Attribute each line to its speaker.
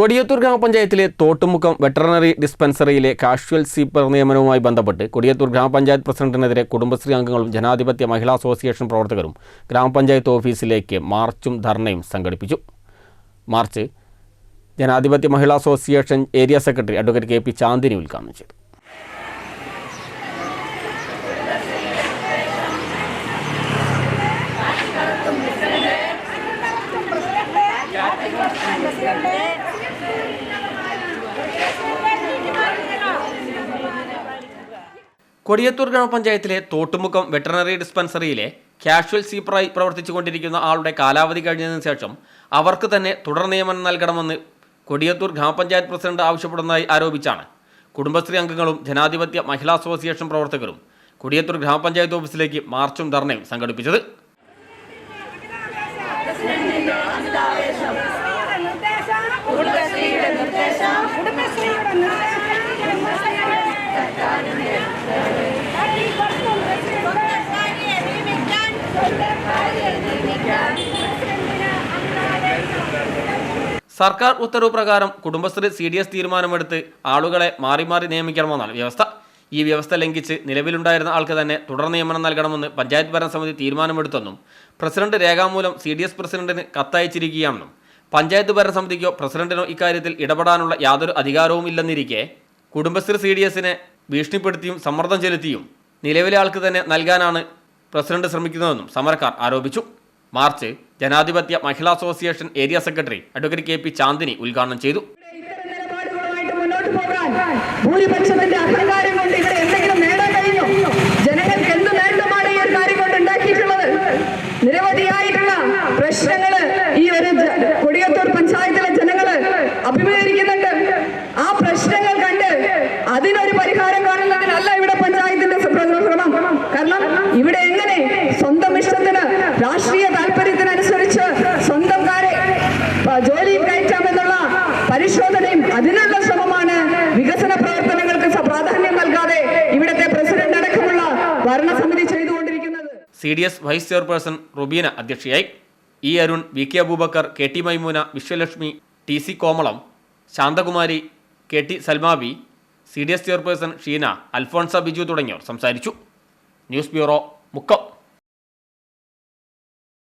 Speaker 1: കൊടിയത്തൂർ ഗ്രാമപഞ്ചായത്തിലെ തോട്ടുമുഖം വെറ്ററിനറി ഡിസ്പെൻസറിയിലെ casual sweeper നിയമനവുമായി ബന്ധപ്പെട്ട് കൊടിയത്തൂർ ഗ്രാമപഞ്ചായത്ത് പ്രസിഡന്റിനെതിരെ കുടുംബശ്രീ അംഗങ്ങളും ജനാധിപത്യ മഹിളാ അസോസിയേഷൻ പ്രവർത്തകരും ഗ്രാമപഞ്ചായത്ത് ഓഫീസിലേക്ക് മാർച്ചും ധർണയും സംഘടിപ്പിച്ചു. March Janadhipathya Mahila association area secretary advocate K P Chandini ഉദ്ഘാടനം ചെയ്തു. കൊടിയത്തൂർ ഗ്രാമപഞ്ചായത്തിലെ തോട്ടുമുക്കം വെറ്ററിനറി ഡിസ്പെൻസറിയിലെ കാഷ്വൽ സീപ്പറായി പ്രവർത്തിച്ചുകൊണ്ടിരിക്കുന്ന ആളുടെ കാലാവധി കഴിഞ്ഞതിന് ശേഷം അവർക്ക് തന്നെ തുടർ നിയമനം നൽകണമെന്ന് കൊടിയത്തൂർ ഗ്രാമപഞ്ചായത്ത് പ്രസിഡന്റ് ആവശ്യപ്പെടുന്നതായി ആരോപിച്ചാണ്. കുടുംബശ്രീ അംഗങ്ങളും ജനാധിപത്യ മഹിളാ അസോസിയേഷൻ പ്രവർത്തകരും കൊടിയത്തൂർ ഗ്രാമപഞ്ചായത്ത് ഓഫീസിലേക്ക് മാർച്ചും ധർണയും സംഘടിപ്പിച്ചത്. സർക്കാർ ഉത്തരവ് പ്രകാരം കുടുംബശ്രീ സി ഡി എസ് തീരുമാനമെടുത്ത് ആളുകളെ മാറി മാറി നിയമിക്കണമെന്നാണ് വ്യവസ്ഥ. ഈ വ്യവസ്ഥ ലംഘിച്ച് നിലവിലുണ്ടായിരുന്ന ആൾക്ക് തന്നെ തുടർ നിയമനം നൽകണമെന്ന് പഞ്ചായത്ത് ഭരണസമിതി തീരുമാനമെടുത്തെന്നും പ്രസിഡന്റ് രേഖാമൂലം സി ഡി എസ് പ്രസിഡന്റിന് കത്തയച്ചിരിക്കുകയാണെന്നും പഞ്ചായത്ത് ഭരണസമിതിക്കോ പ്രസിഡന്റിനോ ഇക്കാര്യത്തിൽ ഇടപെടാനുള്ള യാതൊരു അധികാരവും ഇല്ലെന്നിരിക്കെ കുടുംബശ്രീ സി ഡി എസിനെ ഭീഷണിപ്പെടുത്തിയും സമ്മർദ്ദം ചെലുത്തിയും നിലവിലെ ആൾക്ക് തന്നെ നൽകാനാണ് പ്രസിഡന്റ് ശ്രമിക്കുന്നതെന്നും സമരക്കാർ ആരോപിച്ചു. March Janadhipathya Mahila association area secretary advocate K P Chandini ഉദ്ഘാടനം ചെയ്തു.
Speaker 2: ഈ ഒരു നിരവധിയായിട്ടുള്ള പ്രശ്നങ്ങൾ ഈ ഒരു കൊടിയത്തൂർ പഞ്ചായത്തിലെ ജനങ്ങൾ അഭിമുഖീകരിക്കുന്നുണ്ട് പരിശോധനയും അതിനുള്ള ശ്രമമാണ് വികസന പ്രവർത്തനങ്ങൾക്ക് പ്രാധാന്യം നൽകാതെ ഇവിടത്തെ പ്രസിഡന്റ് അടക്കമുള്ള ഭരണസമിതി ചെയ്തുകൊണ്ടിരിക്കുന്നത്.
Speaker 1: C D S vice chairperson Rubina അധ്യക്ഷയായി E Arun V K Aboobacker K T Maimoona Vishwalakshmi T C Komalam Shanthakumari K T Salmavi C D S chairperson Sheena Alphonsa Biju തുടങ്ങിയവർ സംസാരിച്ചു. News bureau Mukkam.